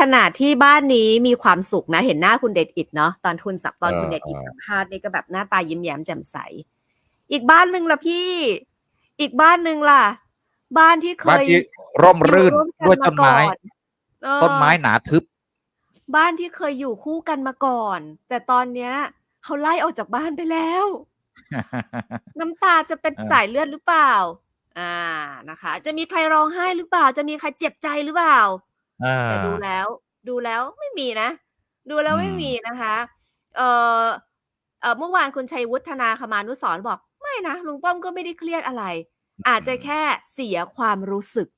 ขณะที่บ้านนี้มีความสุขนะ เห็นหน้าคุณเดชอิดเนาะตอนทุนสับตอนเออคุณเดชอิดเออสัมภาษณ์นี่ก็แบบหน้าตายิ้มแย้มแจ่มใส อีกบ้านหนึ่งล่ะพี่ อีกบ้านหนึ่งล่ะ บ้านที่เคบ้านยที่ร่มรื่นอยู่ด้วยกัต้นไม้าก่อนเออต้นไม้หนาทึบ บ้านที่เคยอยู่คู่กันมาก่อน แต่ตอนเนี้ยเขาไล่ออกจากบ้านไปแล้ว น้ำตาจะเป็นเออสายเลือดหรือเปล่า อ่านะคะ จะมีใครร้องไห้หรือเปล่า จะมีใครเจ็บใจหรือเปล่า อ่าแต่ดูแล้ว ดูแล้วไม่มีนะ ดูแล้วไม่อืมมีนะคะ เออเออเมื่อวานคุณชัยวุฒนาคมานุสรณ์บอก ไม่นะ ลุงป้อมก็ไม่ได้เครียดอะไร อาจจะแค่เสียความรู้สึก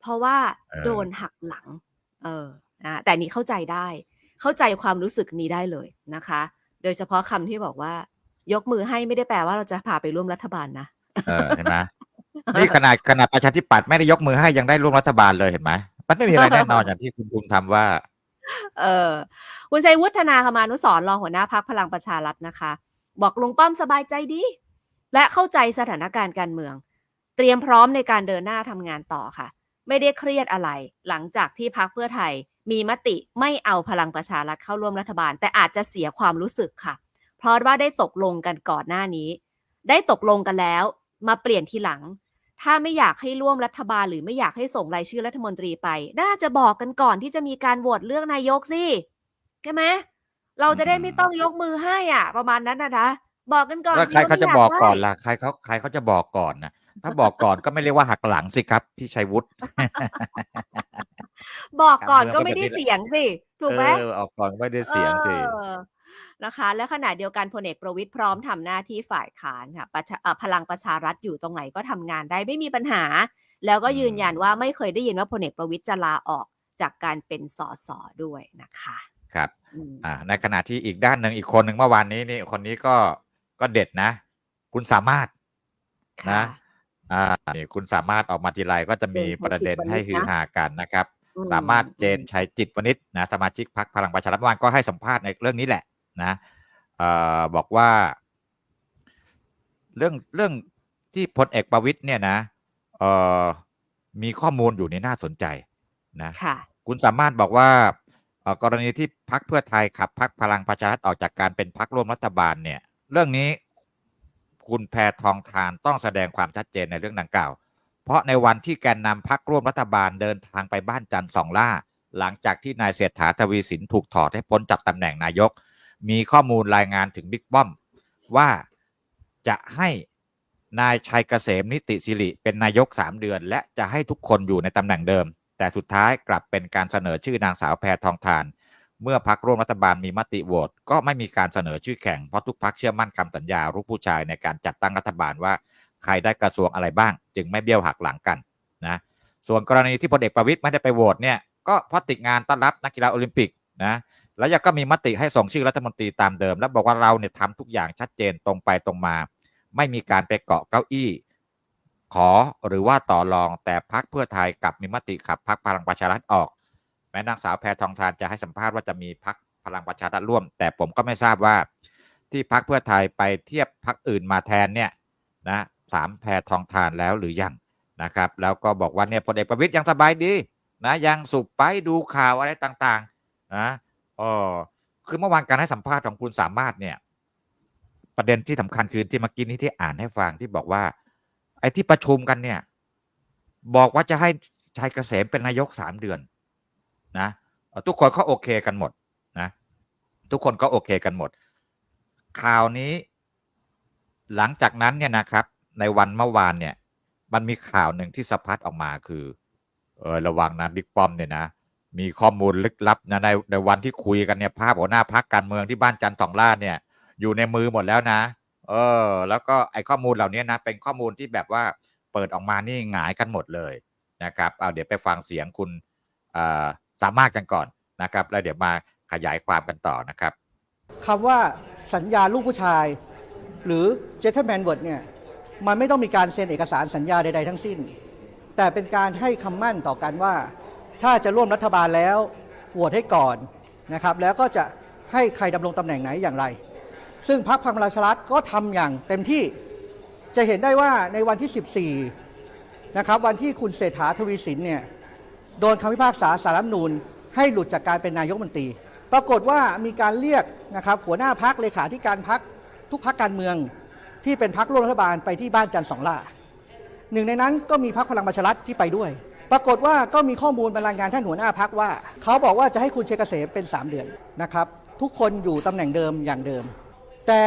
เพราะว่าเออโดนหักหลัง เออ นะ แต่นี้เข้าใจได้ เข้าใจความรู้สึกนี้ได้เลยนะคะ โดยเฉพาะคำที่บอกว่า ยกมือให้ไม่ได้แปลว่าเราจะพาไปร่วมรัฐบาลนะ เออ เห็นไหมนี่ขนาด ขนาดประชาธิปัตย์ไม่ได้ยกมือให้ยังได้ร่วมรัฐบาลเลย เห็นไหม มันไม่มีอะไรแน่นอนอย่างที่คุณภูมิธรรมว่า เออคุณชัยวุฒนาคมานุสรณ์รองหัวหน้าพักพลังประชารัฐนะคะ บอกลุงป้อมสบายใจดี และเข้าใจสถานการณ์การเมือง เตรียมพร้อมในการเดินหน้าทำงานต่อค่ะ ไม่ได้เครียดอะไร หลังจากที่พักเพื่อไทยมีมติไม่เอาพลังประชารัฐเข้าร่วมรัฐบาล แต่อาจจะเสียความรู้สึกค่ะ เพราะว่าได้ตกลงกันก่อนหน้านี้ ได้ตกลงกันแล้ว มาเปลี่ยนทีหลัง ถ้าไม่อยากให้ร่วมรัฐบาลหรือไม่อยากให้ส่งรายชื่อรัฐมนตรีไป น่าจะบอกกันก่อนที่จะมีการโหวตเลือกนายกสิใช่ไหมเราจะได้ไม่ต้องยกมือให้อะ ประมาณนั้นนะนะบอกกันก่อนแล้วสิใครเขาไม่จะยบอกก่อนได้ล่ะใครเขาใครเขาจะบอกก่อนนะถ้าบอกก่อนก็ไม่เรียกว่าหักหลังสิครับ พี่ชัยวุฒิ บอกก่อนการเมืองก็ก็ไม่ได้แบบนี้แหละเสียงสิ ถูกไหมเออออกก่อนไม่ได้เสียงสิเออนะคะ และขณะเดียวกันพลเอกประวิตยพร้อมทำหน้าที่ฝ่ายค้านค่ะประชาเอ่อพลังประชารัฐอยู่ตรงไหนก็ทำงานได้ไม่มีปัญหา แล้วก็ยืนยันว่าไม่เคยได้ยินว่าพลเอกประวิตยจะลาออกจากการเป็นสสด้วยนะคะครับอืมอ่าในขณะที่อีกด้านหนึ่งอีกคนหนึ่งเมื่อวานนี้นี่คนนี้ก็ก็เด็ดนะ คุณสามารถค่ะนะอ่านี่คุณสามารถออกมาทีไรก็จะมีเจนชัยประเด็นจิตวณิชให้ฮือนะฮากันนะครับอื สามารถเจนอืมชัยจิตวณิชนะสมาชิกพรรคพลังประชารัฐเมื่อวานก็ให้สัมภาษณ์ในเรื่องนี้แหละนะเอ่อบอกว่า เรื่องเรื่องที่พลเอกประวิตยเนี่ยนะเอ่อมีข้อมูลอยู่นี่น่าสนใจนะค่ะคุณสามารถบอกว่าเอ่อกรณีที่พักเพื่อไทยขับพักพลังประชารัฐออกจากการเป็นพักร่วมรัฐบาลเนี่ย เรื่องนี้คุณแพทองทานต้องแสดงความชัดเจนในเรื่องดังกล่าว เพราะในวันที่แกนนำพักร่วมรัฐบาลเดินทางไปบ้านจันทร์สองล่า หลังจากที่นายเศรษฐาทวีสินถูกถอดให้พ้นจากตำแหน่งนายก มีข้อมูลรายงานถึงบิ๊กป้อม ว่าจะให้นายชัยเกษมนิติสิริเป็นนายก 3 เดือน และจะให้ทุกคนอยู่ในตำแหน่งเดิม แต่สุดท้ายกลับเป็นการเสนอชื่อนางสาวแพทองทาน เมื่อพักร่วมรัฐบาลมีมติโหวตก็ไม่มีการเสนอชื่อแข่งเพราะทุกพักเชื่อมั่นคำสัญญารูปผู้ชายในการจัดตั้งรัฐบาลว่า ใครได้กระทรวงอะไรบ้าง จึงไม่เบี้ยวหักหลังกันนะส่วนกรณีที่พลเอกประวิตยไม่ได้ไปโหวตเนี่ยก็เพราะติดงานต้อนรับนักกีฬาโอลิมปิกนะแล้วยังก็มีมติให้ส่งชื่อรัฐมนตรีตามเดิม แล้วบอกว่าเราเนี่ยทำทุกอย่างชัดเจนตรงไปตรงมา ไม่มีการไปเกาะเก้าอี้ ขอหรือว่าต่อรองแต่พักเพื่อไทยกับมีมติขับพักพลังประชารัฐออก แม้นางสาวแพทองทานจะให้สัมภาษณ์ว่าจะมีพักพลังประชารัฐร่วม แต่ผมก็ไม่ทราบว่าที่พักเพื่อไทยไปเทียบพักอื่นมาแทนเนี่ยนะ สามแพทองทานแล้วหรือยังนะครับ แล้วก็บอกว่าเนี่ยพลเอกประวิตยยังสบายดีนะยังสุขไปดูข่าวอะไรต่างๆนะอ๋อคือเมื่อวานการให้สัมภาษณ์ของคุณสามารถเนี่ย ประเด็นที่สำคัญคือที่เมื่อกี้นี้ที่อ่านให้ฟังที่บอกว่า ไอ้ที่ประชุมกันเนี่ย บอกว่าจะให้ชัยเกษมเป็นนายกสามเดือน นะทุกคนก็โอเคกันหมดนะทุกคนก็โอเคกันหมด ข่าวนี้ หลังจากนั้นเนี่ยนะครับ ในวันเมื่อวานเนี่ย มันมีข่าวหนึ่งที่สะพัดออกมาคือ เออระวังนะบิ๊กป้อมเนี่ยนะมีข้อมูลลึกลับนะในในวันที่คุยกันเนี่ยภาพหัวหน้าพักการเมืองที่บ้านจันทร์สองล่าเนี่ย อยู่ในมือหมดแล้วนะ เออ แล้วก็ไอ้ข้อมูลเหล่านี้นะ เป็นข้อมูลที่แบบว่าเปิดออกมานี่หงายกันหมดเลยนะครับเอาเดี๋ยวไปฟังเสียงคุณสามารถกันก่อนนะครับ แล้วเดี๋ยวมาขยายความกันต่อนะครับคำว่าสัญญาลูกผู้ชาย หรือ gentleman word เนี่ย มันไม่ต้องมีการเซ็นเอกสารสัญญาใด ๆ ทั้งสิ้น แต่เป็นการให้คำมั่นต่อกันว่า ถ้าจะร่วมรัฐบาลแล้วโหวตให้ก่อนนะครับ แล้วก็จะให้ใครดำรงตำแหน่งไหนอย่างไร ซึ่งพรรคพลังประชารัฐก็ทำอย่างเต็มที่จะเห็นได้ว่าในวันที่ 14 นะครับวันที่คุณเศรษฐาทวีสินเนี่ยโดนคำพิพากษาสารรัฐนูญให้หลุดจากการเป็นนายกมนตรี ปรากฏว่ามีการเรียกนะครับหัวหน้าพักเลขาธิการพักทุกพักการเมือง ที่เป็นพักร่วมรัฐบาลไปที่บ้านจันทร์สองล่าหนึ่งในนั้นก็มีพักพลังประชารัฐที่ไปด้วย ปรากฏว่าก็มีข้อมูลบรรายงานท่านหัวหน้าพักว่า เขาบอกว่าจะให้คุณเชษเกษมเป็น 3 เดือนนะครับ ทุกคนอยู่ตำแหน่งเดิมอย่างเดิม แต่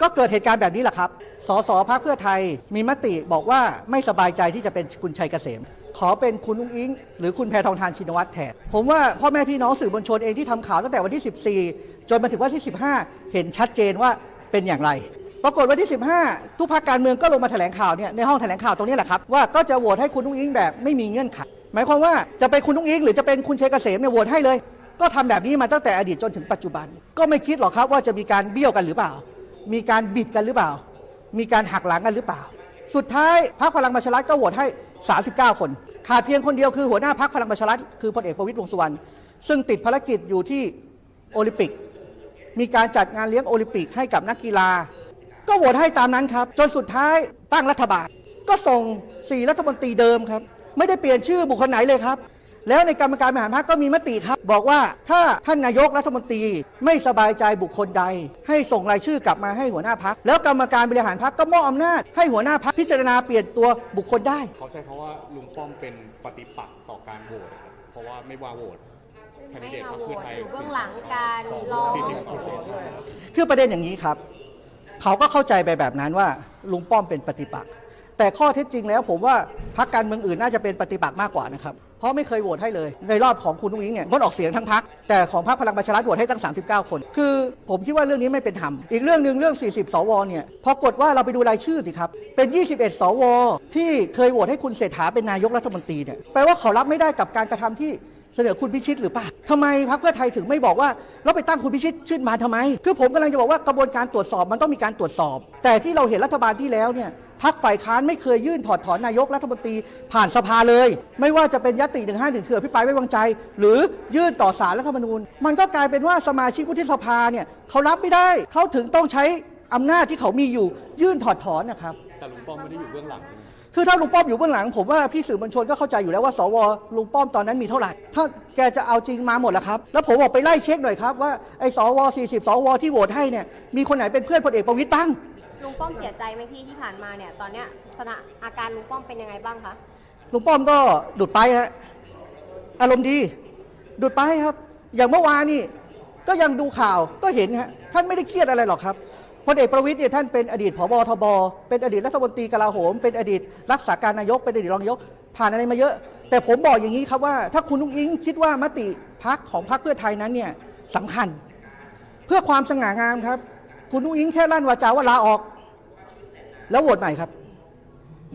ก็เกิดเหตุการณ์แบบนี้แหละครับสสพักเพื่อไทยมีมติบอกว่าไม่สบายใจที่จะเป็นคุณชัยเกษม ขอเป็นคุณอุ้งอิง หรือคุณแพทองทานชินวัตรแทนผมว่าพ่อแม่พี่น้องสื่อมวลชนเองที่ทำข่าวตั้งแต่วันที่ 14 จนมาถึงวันที่ 15 เห็นชัดเจนว่าเป็นอย่างไร ปรากฏวันที่ 15 ทุกพรรคการเมืองก็ลงมาแถลงข่าวเนี่ยในห้องแถลงข่าวตรงนี้แหละครับว่าก็จะโหวตให้คุณอุ้งอิงแบบไม่มีเงื่อนไขหมายความว่าจะเป็นคุณอุ้งอิงหรือจะเป็นคุณชัยเกษมเนี่ยโหวตให้เลย ก็ทำแบบนี้มาตั้งแต่อดีตจนถึงปัจจุบัน ก็ไม่คิดหรอกครับว่าจะมีการเบี้ยวกันหรือเปล่า มีการบิดกันหรือเปล่า มีการหักหลังกันหรือเปล่า สุดท้ายพรรคพลังประชารัฐก็โหวตให้ 39 คน ขาดเพียงคนเดียวคือหัวหน้าพรรคพลังประชารัฐคือพลเอกประวิตรวงสุวรรณซึ่งติดภารกิจอยู่ที่โอลิมปิก มีการจัดงานเลี้ยงโอลิมปิกให้กับนักกีฬา ก็โหวตให้ตามนั้นครับ จนสุดท้ายตั้งรัฐบาล ก็ส่ง4รัฐมนตรีเดิมครับ ไม่ได้เปลี่ยนชื่อบุคคลไหนเลยครับ แล้วในกรรมการบริหารพรรคก็มีมติครับ บอกว่าถ้าท่านนายกรัฐมนตรีไม่สบายใจบุคคลใด ให้ส่งรายชื่อกลับมาให้หัวหน้าพัก แล้วกรรมการบริหารพรรคก็มอบอำนาจให้หัวหน้าพักพิจารณาเปลี่ยนตัวบุคคลได้ เขาใช้คำว่าลุงป้อมเป็นปฏิปักษ์ต่อการโหวตครับเพราะว่าไม่ว่าโหวตแคนดิไม่เดตมาพรรคโหวเพื่อตไทยอยู่เบื้องหลังการรอที่ที่คุณเสถาคือประเด็นอย่างนี้ครับ เขาก็เข้าใจไปแบบนั้นว่าลุงป้อมเป็นปฏิปักษ์แต่ข้อเท็จจริงแล้วผมว่าพรรคการเมืองอื่นน่าจะเป็นปฏิปักษ์มากกว่านะครับเพราะไม่เคยโหวตให้เลย ในรอบของคุณนุ้งอิงเนี่ยงดออกเสียงทั้งพรรคแต่ของพรรคพลังประชารัฐโหวตให้ตั้ง 39 คน คือผมคิดว่าเรื่องนี้ไม่เป็นธรรม อีกเรื่องหนึ่งเรื่อง 40 สวเนี่ยพอกดว่าเราไปดูรายชื่อสิครับ เป็น 21 สว ที่เคยโหวตให้คุณเศรษฐาเป็นนายกรัฐมนตรีเนี่ยแปลว่าเขารับไม่ได้กับการกระทำที่ เสนอคุณพิชิตหรือเปล่าทำไมพรรคเพื่อไทยถึงไม่บอกว่าเราไปตั้งคุณพิชิตชื่นมาทำไม คือผมกำลังจะบอกว่ากระบวนการตรวจสอบมันต้องมีการตรวจสอบ แต่ที่เราเห็นรัฐบาลที่แล้วเนี่ยพรรคฝ่ายค้านไม่เคยยื่นถอดถอนนายกรัฐมนตรีผ่านสภาเลย ไม่ว่าจะเป็นยติ151คืออภิปรายไม่วางใจ หรือยื่นต่อสารรัฐธรรมนูญ มันก็กลายเป็นว่าสมาชิกวุฒิสภาเนี่ยเขารับไม่ได้เขาถึงต้องใช้อำนาจที่เขามีอยู่ยื่นถอดถอนนะครับแต่ลุงป้อมไม่ได้อยู่เบื้องหลัง คือถ้าลุงป้อมอยู่เบื้องหลังผมว่าพี่สื่อมวลชนก็เข้าใจอยู่แล้วว่าสวลุงป้อมตอนนั้นมีเท่าไหร่ถ้าแกจะเอาจริงมาหมดแล้วครับ แล้วผมบอกไปไล่เช็คหน่อยครับว่าไอ้สว40สวที่โหวตให้เนี่ยมีคนไหนเป็นเพื่อนพลเอกประวิตยบ้าง ลุงป้อมเสียใจไหมพี่ที่ผ่านมาเนี่ย ตอนเนี้ยสถานอาการลุงป้อมเป็นยังไงบ้างคะ ลุงป้อมก็ดุดไปฮะอารมณ์ดี ดุดไปครับ อย่างเมื่อวานนี่ก็ยังดูข่าวก็เห็นฮะท่านไม่ได้เครียดอะไรหรอกครับ พลเอกประวิตยเนี่ยท่านเป็นอดีตผบทบ เป็นอดีตรัฐมนตรีกลาโหม เป็นอดีตรักษาการนายก เป็นอดีตรองนายก ผ่านอะไรมาเยอะ แต่ผมบอกอย่างนี้ครับว่า ถ้าคุณลุงอิงคิดว่ามติพักของพักเพื่อไทยนั้นเนี่ยสำคัญ เพื่อความสง่างามครับ คุณลุงอิงแค่ลั่นวาจาว่าลาออก แล้วโหวตใหม่ครับ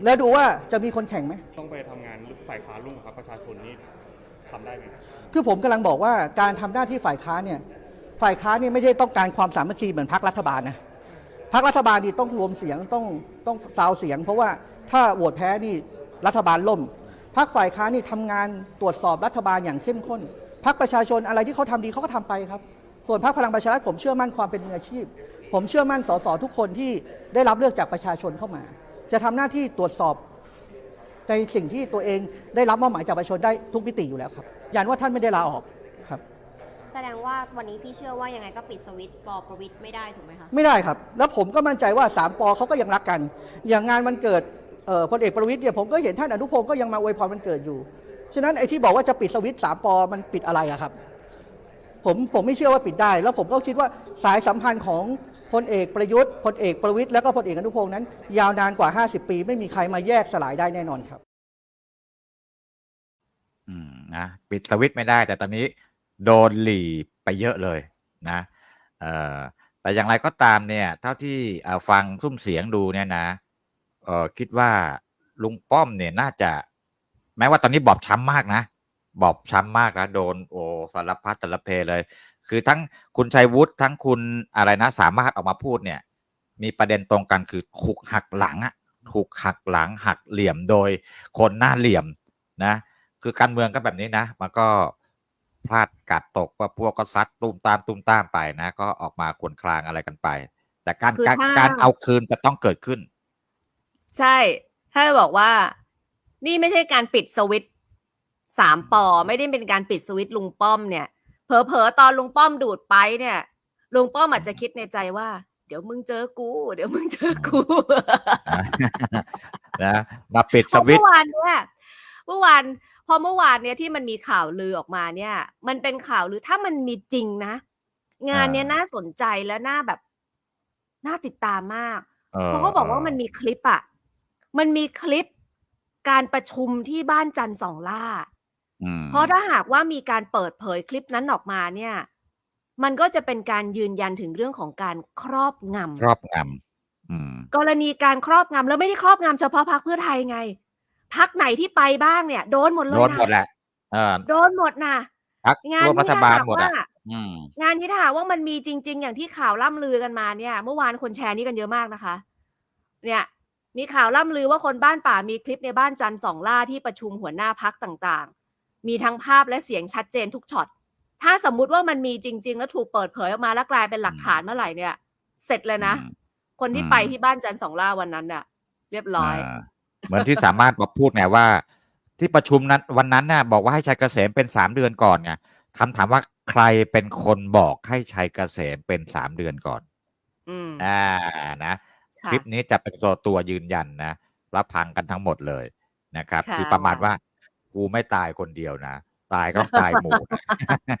แล้วดูว่าจะมีคนแข่งไหมต้องไปทำงานฝ่ายค้านร่วมกับพรรคประชาชนนี่ทำได้ไหมคือผมกำลังบอกว่าการทำหน้าที่ฝ่ายค้านเนี่ยฝ่ายค้านเนี่ยไม่ได้ต้องการความสามัคคีเหมือนพรรครัฐบาลนะ พรรครัฐบาลนี่ต้องรวมเสียงต้องต้องซาวเสียง เพราะว่าถ้าโหวตแพ้นี่รัฐบาลล่มพรรคฝ่ายค้านนี่ทำงานตรวจสอบรัฐบาลอย่างเข้มข้นพรรคประชาชนอะไรที่เขาทำดีเขาก็ทำไปครับ ส่วนพรรคพลังประชารัฐผมเชื่อมั่นความเป็นมืออาชีพ ผมเชื่อมั่นสสทุกคนที่ได้รับเลือกจากประชาชนเข้ามา จะทำหน้าที่ตรวจสอบในสิ่งที่ตัวเองได้รับมอบหมายจากประชาชนได้ทุกมิติอยู่แล้วครับยันว่าท่านไม่ได้ลาออกครับ แสดงว่าวันนี้พี่เชื่อว่ายังไงก็ปิดสวิตช์ปอประวิตรไม่ได้ถูกไหมคะ ไม่ได้ครับ แล้วผมก็มั่นใจว่าสามปอเขาก็ยังรักกัน อย่างงานวันเกิดเอ่อพลเอกประวิตยเนี่ยผมก็เห็นท่านอนุพงศ์ก็ยังมาอวยพรวันเกิดอยู่ ฉะนั้นไอ้ที่บอกว่าจะปิดสวิตช์สามปอมันปิดอะไรอะครับ ผมผมไม่เชื่อว่าปิดได้ แล้วผมก็คิดว่าสายสัมพันธ์ของพลเอกประยุทธ์พลเอกประวิตยแล้วก็พลเอกอนุพงศ์นั้น ยาวนานกว่า 50 ปี ไม่มีใครมาแยกสลายได้แน่นอนครับ อืมนะปิดสวิตช์ไม่ได้ แต่ตอนนี้ โดนหลีไปเยอะเลยนะเอ่อแต่อย่างไรก็ตามเนี่ย เท่าที่ฟังซุ้มเสียงดูเนี่ยนะเออคิดว่าลุงป้อมเนี่ยน่าจะ แม้ว่าตอนนี้บอบช้ำมากนะ บอบช้ำมากนะโดนโอสารพัดสารเพเลย คือทั้งคุณชัยวุฒิทั้งคุณอะไรนะ สามารถออกมาพูดเนี่ย มีประเด็นตรงกันคือถูกหักหลังอะถูกหักหลังหักเหลี่ยมโดยคนหน้าเหลี่ยมนะ คือการเมืองก็แบบนี้นะ มันก็ พลาดกัดตกว่าพวกก็ซัดตุ้มตามตุ้มตามไปนะ ก็ออกมาขวนคลางอะไรกันไป แต่การคือการถ้า การเอาคืนจะต้องเกิดขึ้น ใช่ ถ้าจะบอกว่า นี่ไม่ใช่การปิดสวิตช์สามปอ ไม่ได้เป็นการปิดสวิตช์ลุงป้อมเนี่ย เผลอๆตอนลุงป้อมดูดไปเนี่ย ลุงป้อมอาจจะคิดในใจว่า เดี๋ยวมึงเจอกู เดี๋ยวมึงเจอกู นะมาปิดเพสราะวิเมื่ตช์อวานเนี่ยเมื่อวาน พอเมื่อวานเนี่ยที่มันมีข่าวลือออกมาเนี่ย มันเป็นข่าวลือถ้ามันมีจริงนะ งานเนี้ยน่าสนใจและน่าแบบน่าติดตามมาก เพราะเขาบอกว่ามันมีคลิปอะมันมีคลิปการประชุมที่บ้านจันทร์สองล่าอืมเพราะถ้าหากว่ามีการเปิดเผยคลิปนั้นออกมาเนี่ย มันก็จะเป็นการยืนยันถึงเรื่องของการครอบงำครอบงำอืมกรณีการครอบงำแล้วไม่ได้ครอบงำเฉพาะพรรคเพื่อไทยไง พักไหนที่ไปบ้างเนี่ย โดนหมดเลยโดนนะหมดแหละเออโดนหมดนะพักงานร่วมรันี้ฐถ้าบาลหากหมดว่าอะอืมงานนี้ถ้าหากว่ามันมีจริง ๆ อย่างที่ข่าวล่ำลือกันมาเนี่ย เมื่อวานคนแชร์นี่กันเยอะมากนะคะ เนี่ย มีข่าวล่ำลือว่าคนบ้านป่ามีคลิปในบ้านจันทร์สองล่าที่ประชุมหัวหน้าพักต่างๆ มีทั้งภาพและเสียงชัดเจนทุกช็อตถ้าสมมุติว่ามันมีจริง ๆ แล้วถูกเปิดเผยออกมาแล้วกลายเป็นหลักฐานเมื่อไหร่เนี่ย เสร็จเลยนะอืมคนที่อืมไปที่บ้านจันทร์สองล่าวันนั้นน่ะเรียบร้อยา เหมือนที่สามารถบอกพูดไงว่า ที่ประชุมนั้นวันนั้นน่ะบอกว่าให้ชัยเกษมเป็นสามเดือนก่อนไงคำถามว่าใครเป็นคนบอกให้ชัยเกษมเป็นสามเดือนก่อนอืมอ่านะค่ะคลิปนี้จะเป็นตัวตัวยืนยันนะรับพังกันทั้งหมดเลยนะครับค่ะที่ประมาณว่ากูไม่ตายคนเดียวนะ ตายก็ตายหมู่นะ